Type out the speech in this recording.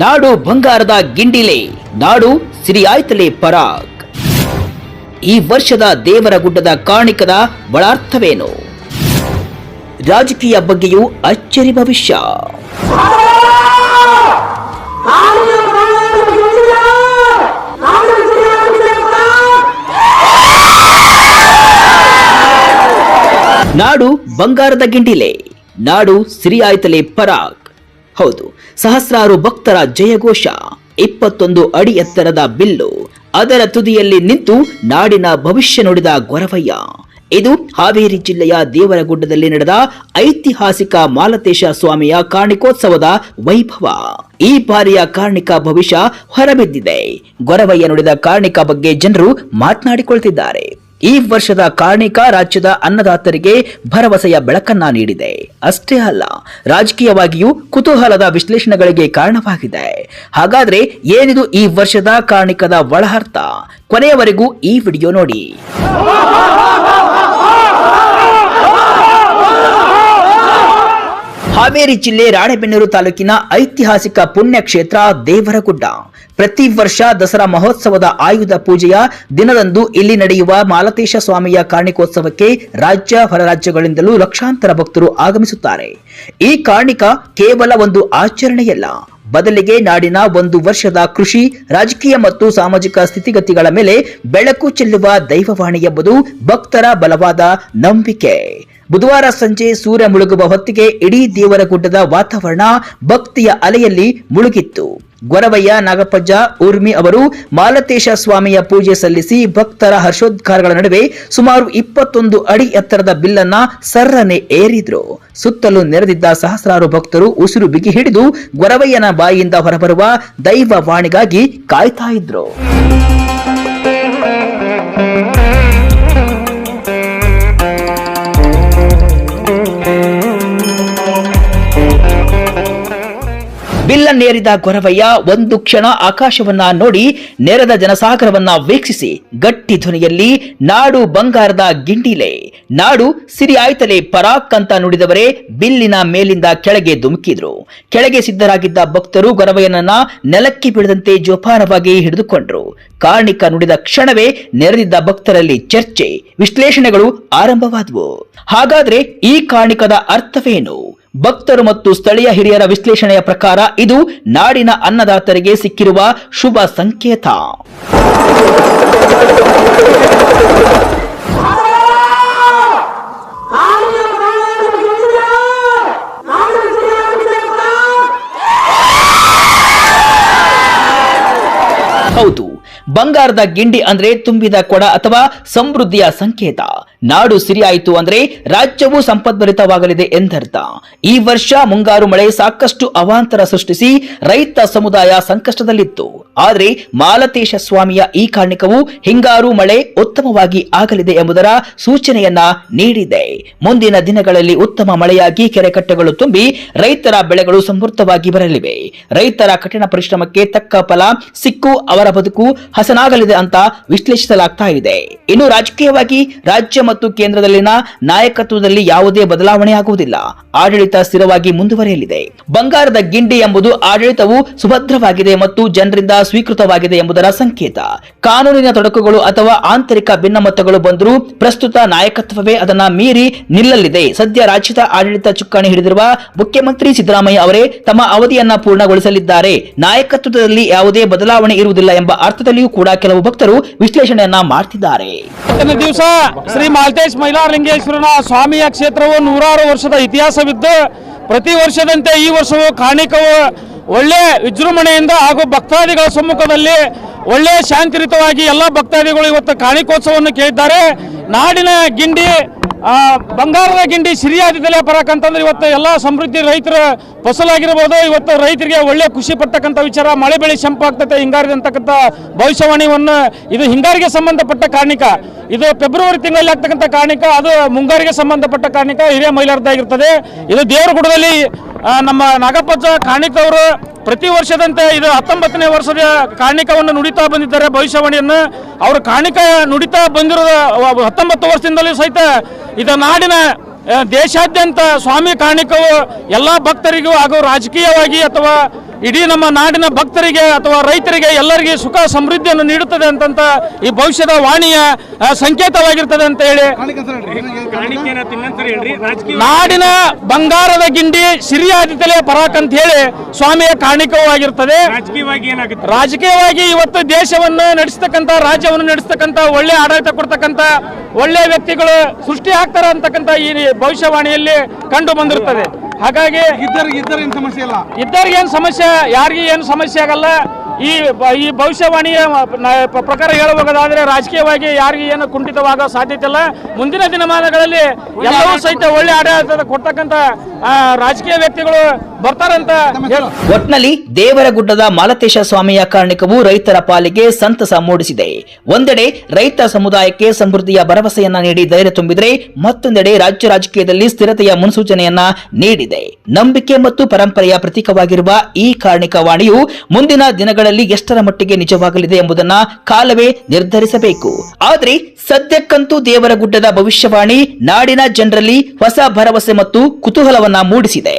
ನಾಡು ಬಂಗಾರದ ಗಿಂಡಿಲೆ, ನಾಡು ಸಿರಿಯಾಯ್ತಲೆ ಪರಾಗ್. ಈ ವರ್ಷದ ದೇವರ ಗುಡ್ಡದ ಕಾಣಿಕದ ಬಳಾರ್ಥವೇನು ರಾಜಕೀಯ ಬಗ್ಗೆಯೂ ಅಚ್ಚರಿ ಭವಿಷ್ಯ. ನಾಡು ಬಂಗಾರದ ಗಿಂಡಿಲೆ, ನಾಡು ಸಿರಿಯಾಯ್ತಲೆ ಪರಾಗ್. ಹೌದು, ಸಹಸ್ರಾರು ಭಕ್ತರ ಜಯಘೋಷ, ಇಪ್ಪತ್ತೊಂದು ಅಡಿ ಎತ್ತರದ ಬಿಲ್ಲು, ಅದರ ತುದಿಯಲ್ಲಿ ನಿಂತು ನಾಡಿನ ಭವಿಷ್ಯ ನುಡಿದ ಗೊರವಯ್ಯ. ಇದು ಹಾವೇರಿ ಜಿಲ್ಲೆಯ ದೇವರಗುಡ್ಡದಲ್ಲಿ ನಡೆದ ಐತಿಹಾಸಿಕ ಮಾಲತೇಶ ಸ್ವಾಮಿಯ ಕಾರ್ಣಿಕೋತ್ಸವದ ವೈಭವ. ಈ ಬಾರಿಯ ಕಾರ್ಣಿಕ ಭವಿಷ್ಯ ಹೊರಬಿದ್ದಿದೆ. ಗೊರವಯ್ಯ ನುಡಿದ ಕಾರ್ಣಿಕ ಬಗ್ಗೆ ಜನರು ಮಾತನಾಡಿಕೊಳ್ತಿದ್ದಾರೆ. ಈ ವರ್ಷದ ಕಾರ್ಣಿಕ ರಾಜ್ಯದ ಅನ್ನದಾತರಿಗೆ ಭರವಸೆಯ ಬೆಳಕನ್ನ ನೀಡಿದೆ. ಅಷ್ಟೇ ಅಲ್ಲ, ರಾಜಕೀಯವಾಗಿಯೂ ಕುತೂಹಲದ ವಿಶ್ಲೇಷಣೆಗಳಿಗೆ ಕಾರಣವಾಗಿದೆ. ಹಾಗಾದ್ರೆ ಏನಿದು ಈ ವರ್ಷದ ಕಾರ್ಣಿಕದ ಒಳಹರ್ಥ ಕೊನೆಯವರೆಗೂ ಈ ವಿಡಿಯೋ ನೋಡಿ. ಹಾವೇರಿ ಜಿಲ್ಲೆ ರಾಣೆಬೆನ್ನೂರು ತಾಲೂಕಿನ ಐತಿಹಾಸಿಕ ಪುಣ್ಯಕ್ಷೇತ್ರ ದೇವರಗುಡ್ಡ. ಪ್ರತಿ ವರ್ಷ ದಸರಾ ಮಹೋತ್ಸವದ ಆಯುಧ ಪೂಜೆಯ ದಿನದಂದು ಇಲ್ಲಿ ನಡೆಯುವ ಮಾಲತೇಶ ಸ್ವಾಮಿಯ ಕಾರ್ಣಿಕೋತ್ಸವಕ್ಕೆ ರಾಜ್ಯ ಹೊರರಾಜ್ಯಗಳಿಂದಲೂ ಲಕ್ಷಾಂತರ ಭಕ್ತರು ಆಗಮಿಸುತ್ತಾರೆ. ಈ ಕಾರ್ಣಿಕ ಕೇವಲ ಒಂದು ಆಚರಣೆಯಲ್ಲ. ಬದಲಿಗೆ ನಾಡಿನ ಒಂದು ವರ್ಷದ ಕೃಷಿ, ರಾಜಕೀಯ ಮತ್ತು ಸಾಮಾಜಿಕ ಸ್ಥಿತಿಗತಿಗಳ ಮೇಲೆ ಬೆಳಕು ಚೆಲ್ಲುವ ದೈವವಾಣಿ ಎಂಬುದು ಭಕ್ತರ ಬಲವಾದ ನಂಬಿಕೆ. ಬುಧವಾರ ಸಂಜೆ ಸೂರ್ಯ ಮುಳುಗುವ ಹೊತ್ತಿಗೆ ಇಡೀ ದೇವರಗುಡ್ಡದ ವಾತಾವರಣ ಭಕ್ತಿಯ ಅಲೆಯಲ್ಲಿ ಮುಳುಗಿತ್ತು. ಗೊರವಯ್ಯ ನಾಗಪ್ಪಜ್ಜ ಊರ್ಮಿ ಅವರು ಮಾಲತೇಶ ಸ್ವಾಮಿಯ ಪೂಜೆ ಸಲ್ಲಿಸಿ ಭಕ್ತರ ಹರ್ಷೋದ್ಗಾರಗಳ ನಡುವೆ ಸುಮಾರು ಇಪ್ಪತ್ತೊಂದು ಅಡಿ ಎತ್ತರದ ಬಿಲ್ಲನ್ನ ಸರ್ರನೆ ಏರಿದ್ರು. ಸುತ್ತಲೂ ನೆರೆದಿದ್ದ ಸಹಸ್ರಾರು ಭಕ್ತರು ಉಸಿರು ಬಿಗಿ ಹಿಡಿದು ಗೊರವಯ್ಯನ ಬಾಯಿಯಿಂದ ಹೊರಬರುವ ದೈವ ವಾಣಿಗಾಗಿ ಕಾಯ್ತಾ ಇದ್ರು. ಬಿಲ್ಲನ್ನೇರಿದ ಗೊರವಯ್ಯ ಒಂದು ಕ್ಷಣ ಆಕಾಶವನ್ನ ನೋಡಿ ನೆರೆದ ಜನಸಾಗರವನ್ನ ವೀಕ್ಷಿಸಿ. ಗಟ್ಟಿ ಧ್ವನಿಯಲ್ಲಿ, ನಾಡು ಬಂಗಾರದ ಗಿಂಡಿಲೆ, ನಾಡು ಸಿರಿ ಆಯ್ತಲೆ ಪರಾಕ್ ಅಂತ ನುಡಿದವರೇ ಬಿಲ್ಲಿನ ಮೇಲಿಂದ ಕೆಳಗೆ ಧುಮುಕಿದ್ರು. ಕೆಳಗೆ ಸಿದ್ಧರಾಗಿದ್ದ ಭಕ್ತರು ಗೊರವಯ್ಯನನ್ನ ನೆಲಕ್ಕೆ ಬಿಡದಂತೆ ಜೋಪಾನವಾಗಿ ಹಿಡಿದುಕೊಂಡ್ರು. ಕಾರ್ಣಿಕ ನುಡಿದ ಕ್ಷಣವೇ ನೆರೆದಿದ್ದ ಭಕ್ತರಲ್ಲಿ ಚರ್ಚೆ, ವಿಶ್ಲೇಷಣೆಗಳು ಆರಂಭವಾದವು. ಹಾಗಾದ್ರೆ ಈ ಕಾರ್ಣಿಕದ ಅರ್ಥವೇನು? ಭಕ್ತರು ಮತ್ತು ಸ್ಥಳೀಯ ಹಿರಿಯರ ವಿಶ್ಲೇಷಣೆಯ ಪ್ರಕಾರ ಇದು ನಾಡಿನ ಅನ್ನದಾತರಿಗೆ ಸಿಕ್ಕಿರುವ ಶುಭ ಸಂಕೇತ. ಹೌದು, ಬಂಗಾರದ ಗಿಂಡಿ ಅಂದ್ರೆ ತುಂಬಿದ ಕೊಡ ಅಥವಾ ಸಮೃದ್ಧಿಯ ಸಂಕೇತ. ನಾಡು ಸಿರಿಯಾಯಿತು ಅಂದ್ರೆ ರಾಜ್ಯವು ಸಂಪದ್ಭರಿತವಾಗಲಿದೆ ಎಂದರ್ಥ. ಈ ವರ್ಷ ಮುಂಗಾರು ಮಳೆ ಸಾಕಷ್ಟು ಅವಾಂತರ ಸೃಷ್ಟಿಸಿ ರೈತ ಸಮುದಾಯ ಸಂಕಷ್ಟದಲ್ಲಿತ್ತು. ಆದರೆ ಮಾಲತೇಶ ಸ್ವಾಮಿಯ ಈ ಕಾರ್ಣಿಕವು ಹಿಂಗಾರು ಮಳೆ ಉತ್ತಮವಾಗಿ ಆಗಲಿದೆ ಎಂಬುದರ ಸೂಚನೆಯನ್ನ ನೀಡಿದೆ. ಮುಂದಿನ ದಿನಗಳಲ್ಲಿ ಉತ್ತಮ ಮಳೆಯಾಗಿ ಕೆರೆಕಟ್ಟೆಗಳು ತುಂಬಿ ರೈತರ ಬೆಳೆಗಳು ಸಮೃದ್ಧವಾಗಿ ಬರಲಿವೆ. ರೈತರ ಕಠಿಣ ಪರಿಶ್ರಮಕ್ಕೆ ತಕ್ಕ ಫಲ ಸಿಕ್ಕು, ಅವರ ಬದುಕು ಹಸನಾಗಲಿದೆ ಅಂತ ವಿಶ್ಲೇಷಿಸಲಾಗ್ತಾ ಇದೆ. ಇನ್ನು ರಾಜಕೀಯವಾಗಿ ರಾಜ್ಯ ಮತ್ತು ಕೇಂದ್ರದಲ್ಲಿನ ನಾಯಕತ್ವದಲ್ಲಿ ಯಾವುದೇ ಬದಲಾವಣೆ ಆಗುವುದಿಲ್ಲ. ಆಡಳಿತ ಸ್ಥಿರವಾಗಿ ಮುಂದುವರಿಯಲಿದೆ. ಬಂಗಾರದ ಗಿಂಡಿ ಎಂಬುದು ಆಡಳಿತವು ಸುಭದ್ರವಾಗಿದೆ ಮತ್ತು ಜನರಿಂದ ಸ್ವೀಕೃತವಾಗಿದೆ ಎಂಬುದರ ಸಂಕೇತ. ಕಾನೂನಿನ ತೊಡಕುಗಳು ಅಥವಾ ಆಂತರಿಕ ಭಿನ್ನಮತಗಳು ಬಂದರೂ ಪ್ರಸ್ತುತ ನಾಯಕತ್ವವೇ ಅದನ್ನ ಮೀರಿ ನಿಲ್ಲಲಿದೆ. ಸದ್ಯ ರಾಜ್ಯದ ಆಡಳಿತ ಚುಕ್ಕಾಣಿ ಹಿಡಿದಿರುವ ಮುಖ್ಯಮಂತ್ರಿ ಸಿದ್ದರಾಮಯ್ಯ ಅವರೇ ತಮ್ಮ ಅವಧಿಯನ್ನ ಪೂರ್ಣಗೊಳಿಸಲಿದ್ದಾರೆ. ನಾಯಕತ್ವದಲ್ಲಿ ಯಾವುದೇ ಬದಲಾವಣೆ ಇರುವುದಿಲ್ಲ ಎಂಬ ಅರ್ಥದಲ್ಲಿಯೂ ಕೂಡ ಕೆಲವು ಭಕ್ತರು ವಿಶ್ಲೇಷಣೆಯನ್ನ ಮಾಡ್ತಿದ್ದಾರೆ. ದಿವಸ ಶ್ರೀ ಮಾಲ್ತೇಶ್ ಮೈಲಾರಲಿಂಗೇಶ್ವರನ ಸ್ವಾಮಿಯ ಕ್ಷೇತ್ರವು ನೂರಾರು ವರ್ಷದ ಇತಿಹಾಸವಿದ್ದು ಪ್ರತಿ ವರ್ಷದಂತೆ ಈ ವರ್ಷವೂ ಕಾಣಿಕವು ಒಳ್ಳೆ ವಿಜೃಂಭಣೆಯಿಂದ ಹಾಗೂ ಭಕ್ತಾದಿಗಳ ಸಮ್ಮುಖದಲ್ಲಿ ಒಳ್ಳೆ ಶಾಂತಿಯುತವಾಗಿ ಎಲ್ಲ ಭಕ್ತಾದಿಗಳು ಇವತ್ತು ಕಾಣಿಕೋತ್ಸವವನ್ನು ಕೇಳಿದ್ದಾರೆ. ನಾಡಿನ ಗಿಂಡಿ ಬಂಗಾರದ ಗಿಂಡಿ ಸಿರಿಯಾದಿದಲೇ ಬರಕಂತಂದ್ರೆ ಇವತ್ತು ಎಲ್ಲ ಸಮೃದ್ಧಿ ರೈತರ ಫಸಲಾಗಿರ್ಬೋದು. ಇವತ್ತು ರೈತರಿಗೆ ಒಳ್ಳೆ ಖುಷಿ ಪಡ್ತಕ್ಕಂಥ ವಿಚಾರ. ಮಳೆ ಬೆಳೆ ಶಂಪಾಗ್ತತೆ ಹಿಂಗಾರಿದೆ ಅಂತಕ್ಕಂಥ ಭವಿಷ್ಯವಾಣಿಯನ್ನು ಇದು ಹಿಂಗಾರಿಗೆ ಸಂಬಂಧಪಟ್ಟ ಕಾರಣಿಕ ಇದು ಫೆಬ್ರವರಿ ತಿಂಗಳಲ್ಲಿ ಆಗ್ತಕ್ಕಂಥ ಕಾರಣಿಕ ಅದು ಮುಂಗಾರಿಗೆ ಸಂಬಂಧಪಟ್ಟ ಕಾರಣಿಕ ಹಿರಿಯ ಮಹಿಳೆಯರದ್ದಾಗಿರ್ತದೆ. ಇದು ದೇವರಗುಡದಲ್ಲಿ ನಮ್ಮ ನಾಗಪ್ಪಜ್ಜ ಕಾಣಿಕ ಅವರು ಪ್ರತಿ ವರ್ಷದಂತೆ ಇದು ಹತ್ತೊಂಬತ್ತನೇ ವರ್ಷದ ಕಾರ್ಣಿಕವನ್ನು ನುಡಿತಾ ಬಂದಿದ್ದಾರೆ ಭವಿಷ್ಯವಾಣಿಯನ್ನು. ಅವರು ಕಾಣಿಕ ನುಡಿತಾ ಬಂದಿರೋ ಹತ್ತೊಂಬತ್ತು ವರ್ಷದಿಂದಲೂ ಸಹಿತ ಇದು ನಾಡಿನ ದೇಶಾದ್ಯಂತ ಸ್ವಾಮಿ ಕಾರ್ಣಿಕವು ಎಲ್ಲ ಭಕ್ತರಿಗೂ ಹಾಗೂ ರಾಜಕೀಯವಾಗಿ ಅಥವಾ ಇಡೀ ನಮ್ಮ ನಾಡಿನ ಭಕ್ತರಿಗೆ ಅಥವಾ ರೈತರಿಗೆ ಎಲ್ಲರಿಗೆ ಸುಖ ಸಮೃದ್ಧಿಯನ್ನು ನೀಡುತ್ತದೆ ಅಂತಂತ ಈ ಭವಿಷ್ಯದ ವಾಣಿಯ ಸಂಕೇತವಾಗಿರ್ತದೆ ಅಂತ ಹೇಳಿ. ನಾಡಿನ ಬಂಗಾರದ ಗಿಂಡಿ ಸಿರಿಯಾದಿತಲೆ ಪರಾಕ್ ಅಂತ ಹೇಳಿ ಸ್ವಾಮಿಯ ಕಾರಣಿಕವಾಗಿರ್ತದೆ ರಾಜಕೀಯವಾಗಿ ಇವತ್ತು ದೇಶವನ್ನು ನಡೆಸ್ತಕ್ಕಂಥ, ರಾಜ್ಯವನ್ನು ನಡೆಸ್ತಕ್ಕಂಥ, ಒಳ್ಳೆ ಆಡಳಿತ ಕೊಡ್ತಕ್ಕಂತ ಒಳ್ಳೆ ವ್ಯಕ್ತಿಗಳು ಸೃಷ್ಟಿ ಆಗ್ತಾರೆ ಅಂತಕ್ಕಂಥ ಈ ಭವಿಷ್ಯವಾಣಿಯಲ್ಲಿ ಕಂಡು ಬಂದಿರುತ್ತದೆ ಹಾಗಾಗಿ ಇದ್ದರಿಗೆ ಇದ್ದರ ಏನು ಸಮಸ್ಯೆ ಇಲ್ಲ. ಇದ್ದರಿಗೆ ಏನು ಸಮಸ್ಯೆ? ಯಾರಿಗೆ ಏನು ಸಮಸ್ಯೆ ಆಗಲ್ಲ. ಈ ಈ ಭವಿಷ್ಯವಾಣಿಯ ಪ್ರಕಾರ ಹೇಳಬಹುದಾದ್ರೆ ರಾಜಕೀಯವಾಗಿ ಯಾರಿಗೆ ಏನು ಕುಂಠಿತವಾಗೋ ಸಾಧ್ಯತೆ ಇಲ್ಲ. ಮುಂದಿನ ದಿನಮಾನಗಳಲ್ಲಿ ಎಲ್ಲವೂ ಸಹಿತ ಒಳ್ಳೆ ಆಡಳಿತ ಕೊಡ್ತಕ್ಕಂಥ ಆ, ರಾಜಕೀಯ ವ್ಯಕ್ತಿಗಳು ಬರ್ತಾರಂತ ಒಟ್ನಲ್ಲಿ ದೇವರ ಗುಡ್ಡದ ಮಾಲತೇಶ ಸ್ವಾಮಿಯ ಕಾರಣಿಕವು ರೈತರ ಪಾಲಿಗೆ ಸಂತಸ ಮೂಡಿಸಿದೆ. ಒಂದೆಡೆ ರೈತ ಸಮುದಾಯಕ್ಕೆ ಸಮೃದ್ಧಿಯ ಭರವಸೆಯನ್ನ ನೀಡಿ ಧೈರ್ಯ ತುಂಬಿದರೆ ಮತ್ತೊಂದೆಡೆ ರಾಜ್ಯ ರಾಜಕೀಯದಲ್ಲಿ ಸ್ಥಿರತೆಯ ಮುನ್ಸೂಚನೆಯನ್ನ ನೀಡಿದೆ. ನಂಬಿಕೆ ಮತ್ತು ಪರಂಪರೆಯ ಪ್ರತೀಕವಾಗಿರುವ ಈ ಕಾರ್ಣಿಕ ವಾಣಿಯು ಮುಂದಿನ ದಿನಗಳಲ್ಲಿ ಎಷ್ಟರ ಮಟ್ಟಿಗೆ ನಿಜವಾಗಲಿದೆ ಎಂಬುದನ್ನ ಕಾಲವೇ ನಿರ್ಧರಿಸಬೇಕು. ಆದ್ರೆ ಸದ್ಯಕ್ಕಂತೂ ದೇವರ ಗುಡ್ಡದ ಭವಿಷ್ಯವಾಣಿ ನಾಡಿನ ಜನರಲ್ಲಿ ಹೊಸ ಭರವಸೆ ಮತ್ತು ಕುತೂಹಲವನ್ನ ಮೂಡಿಸಿದೆ.